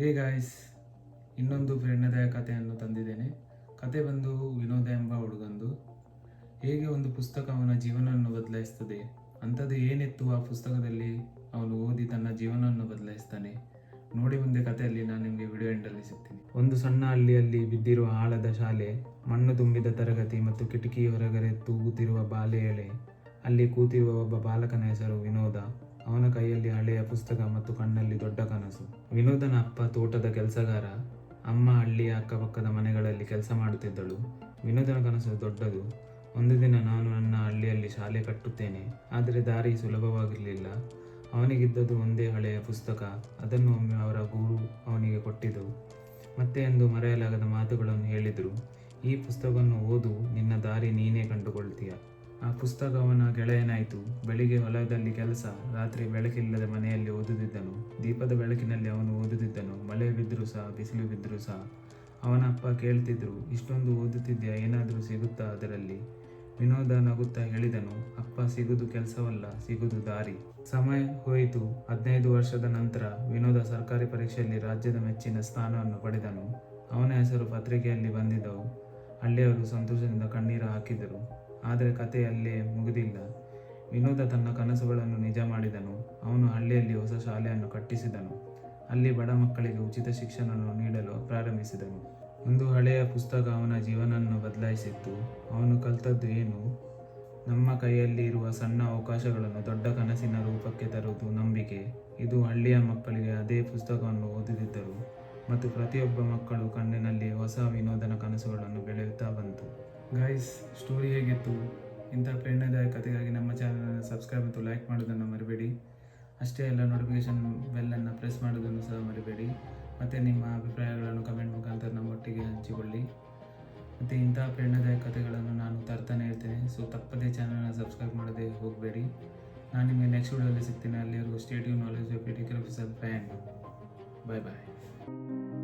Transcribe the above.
Hey guys ಇನ್ನೊಂದು ಪ್ರೇರಣಾದಾಯ ಕಥೆಯನ್ನು ತಂದಿದ್ದೇನೆ. ಕತೆ ಬಂದು ವಿನೋದ ಎಂಬ ಹುಡುಗಂದು. ಹೇಗೆ ಒಂದು ಪುಸ್ತಕ ಅವನ ಜೀವನವನ್ನು ಬದಲಾಯಿಸ್ತದೆ ಅಂಥದ್ದು ಏನಿತ್ತು ಆ ಪುಸ್ತಕದಲ್ಲಿ ಅವನು ಓದಿ ತನ್ನ ಜೀವನವನ್ನು ಬದಲಾಯಿಸ್ತಾನೆ? ನೋಡಿ ಮುಂದೆ ಕಥೆಯಲ್ಲಿ ನಾನು ನಿಮಗೆ ವಿಡಿಯೋ ಎಂಡಲ್ಲಿ ಸಿಗ್ತೀನಿ. ಒಂದು ಸಣ್ಣ ಹಳ್ಳಿಯಲ್ಲಿ ಬಿದ್ದಿರುವ ಆಳದ ಶಾಲೆ, ಮಣ್ಣು ತುಂಬಿದ ತರಗತಿ ಮತ್ತು ಕಿಟಕಿ ಹೊರಗಡೆ ತೂಗುತ್ತಿರುವ ಬಾಲೆ ಎಳೆ, ಅಲ್ಲಿ ಕೂತಿರುವ ಒಬ್ಬ ಬಾಲಕನ ಹೆಸರು ವಿನೋದ. ಅವನ ಕೈಯಲ್ಲಿ ಹಳೆಯ ಪುಸ್ತಕ ಮತ್ತು ಕಣ್ಣಲ್ಲಿ ದೊಡ್ಡ ಕನಸು. ವಿನೋದನ ಅಪ್ಪ ತೋಟದ ಕೆಲಸಗಾರ, ಅಮ್ಮ ಹಳ್ಳಿಯ ಅಕ್ಕಪಕ್ಕದ ಮನೆಗಳಲ್ಲಿ ಕೆಲಸ ಮಾಡುತ್ತಿದ್ದಳು. ವಿನೋದನ ಕನಸು ದೊಡ್ಡದು. ಒಂದು ದಿನ ನಾನು ನನ್ನ ಹಳ್ಳಿಯಲ್ಲಿ ಶಾಲೆ ಕಟ್ಟುತ್ತೇನೆ, ಆದರೆ ದಾರಿ ಸುಲಭವಾಗಿರಲಿಲ್ಲ. ಅವನಿಗಿದ್ದದು ಒಂದೇ ಹಳೆಯ ಪುಸ್ತಕ, ಅದನ್ನು ಒಮ್ಮೆ ಅವರ ಗುರು ಅವನಿಗೆ ಕೊಟ್ಟಿದ್ದು. ಮತ್ತೆ ಎಂದು ಮರೆಯಲಾಗದ ಮಾತುಗಳನ್ನು ಹೇಳಿದರು. ಈ ಪುಸ್ತಕವನ್ನು ಓದು, ನಿನ್ನ ದಾರಿ ನೀನೇ ಕಂಡುಕೊಳ್ತೀಯ. ಆ ಪುಸ್ತಕ ಅವನ ಗೆಳೆಯನಾಯಿತು. ಬೆಳಿಗ್ಗೆ ಹೊಲದಲ್ಲಿ ಕೆಲಸ, ರಾತ್ರಿ ಬೆಳಕಿಲ್ಲದ ಮನೆಯಲ್ಲಿ ಓದುತ್ತಿದ್ದನು. ದೀಪದ ಬೆಳಕಿನಲ್ಲಿ ಅವನು ಓದುತ್ತಿದ್ದನು. ಮಳೆ ಬಿದ್ದರೂ ಸಹ, ಬಿಸಿಲು ಬಿದ್ದರೂ ಸಹ. ಅವನ ಅಪ್ಪ ಕೇಳ್ತಿದ್ರು, ಇಷ್ಟೊಂದು ಓದುತ್ತಿದ್ಯಾ? ಏನಾದರೂ ಸಿಗುತ್ತಾ ಅದರಲ್ಲಿ? ವಿನೋದ ನಗುತ್ತಾ ಹೇಳಿದನು, ಅಪ್ಪ, ಸಿಗುದು ಕೆಲಸವಲ್ಲ, ಸಿಗುದು ದಾರಿ. ಸಮಯ ಹೋಯಿತು. ಹದಿನೈದು ವರ್ಷದ ನಂತರ ವಿನೋದ ಸರ್ಕಾರಿ ಪರೀಕ್ಷೆಯಲ್ಲಿ ರಾಜ್ಯದ ಮೆಚ್ಚಿನ ಸ್ಥಾನವನ್ನು ಪಡೆದನು. ಅವನ ಹೆಸರು ಪತ್ರಿಕೆಯಲ್ಲಿ ಬಂದಿದ್ದವು. ಹಳ್ಳಿಯವರು ಸಂತೋಷದಿಂದ ಕಣ್ಣೀರು ಹಾಕಿದರು. ಆದರೆ ಕತೆ ಅಲ್ಲೇ ಮುಗಿದಿಲ್ಲ. ವಿನೋದ ತನ್ನ ಕನಸುಗಳನ್ನು ನಿಜ ಮಾಡಿದನು. ಅವನು ಹಳ್ಳಿಯಲ್ಲಿ ಹೊಸ ಶಾಲೆಯನ್ನು ಕಟ್ಟಿಸಿದನು. ಅಲ್ಲಿ ಬಡ ಮಕ್ಕಳಿಗೆ ಉಚಿತ ಶಿಕ್ಷಣವನ್ನು ನೀಡಲು ಪ್ರಾರಂಭಿಸಿದನು. ಒಂದು ಹಳೆಯ ಪುಸ್ತಕ ಅವನ ಜೀವನವನ್ನು ಬದಲಾಯಿಸಿತ್ತು. ಅವನು ಕಲ್ತದ್ದು ಏನು? ನಮ್ಮ ಕೈಯಲ್ಲಿ ಇರುವ ಸಣ್ಣ ಅವಕಾಶಗಳನ್ನು ದೊಡ್ಡ ಕನಸಿನ ರೂಪಕ್ಕೆ ತರುವುದು ನಂಬಿಕೆ. ಇದು ಹಳ್ಳಿಯ ಮಕ್ಕಳಿಗೆ ಅದೇ ಪುಸ್ತಕವನ್ನು ಓದುತ್ತಿದ್ದರು ಮತ್ತು ಪ್ರತಿಯೊಬ್ಬ ಮಕ್ಕಳು ಕಣ್ಣಿನಲ್ಲಿ ಹೊಸ ವಿನೋದನ ಕನಸುಗಳನ್ನು ಬೆಳೆಯುತ್ತಾ ಬಂತು. ಗಾಯ್ಸ್ ಸ್ಟೋರಿ ಹೇಗಿತ್ತು? ಇಂಥ ಪ್ರೇರಣಾದಾಯಕ ಕಥೆಗಾಗಿ ನಮ್ಮ ಚಾನಲನ್ನು ಸಬ್ಸ್ಕ್ರೈಬ್ ಮತ್ತು ಲೈಕ್ ಮಾಡೋದನ್ನು ಮರಿಬೇಡಿ. ಅಷ್ಟೇ ಅಲ್ಲ ನೋಟಿಫಿಕೇಷನ್ ಬೆಲ್ಲನ್ನು ಪ್ರೆಸ್ ಮಾಡೋದನ್ನು ಸಹ ಮರಿಬೇಡಿ. ಮತ್ತು ನಿಮ್ಮ ಅಭಿಪ್ರಾಯಗಳನ್ನು ಕಮೆಂಟ್ ಮುಖಾಂತರ ನಮ್ಮೊಟ್ಟಿಗೆ ಹಂಚಿಕೊಳ್ಳಿ. ಮತ್ತು ಇಂಥ ಪ್ರೇರಣಾದಾಯಕ ಕಥೆಗಳನ್ನು ನಾನು ತರ್ತಾನೆ ಇರ್ತೇನೆ. ಸೊ ತಪ್ಪದೇ ಚಾನಲನ್ನು ಸಬ್ಸ್ಕ್ರೈಬ್ ಮಾಡದೆ ಹೋಗಬೇಡಿ. ನಾನು ನಿಮಗೆ ನೆಕ್ಸ್ಟ್ ವಿಡಿಯೋದಲ್ಲಿ ಸಿಗ್ತೇನೆ. ಅಲ್ಲಿವರೆಗೂ ಸ್ಟೇಟಿವ್ ನಾಲೆಜ್ ಪಿ ಟಿ ಫ್ಯಾನ್ 拜拜。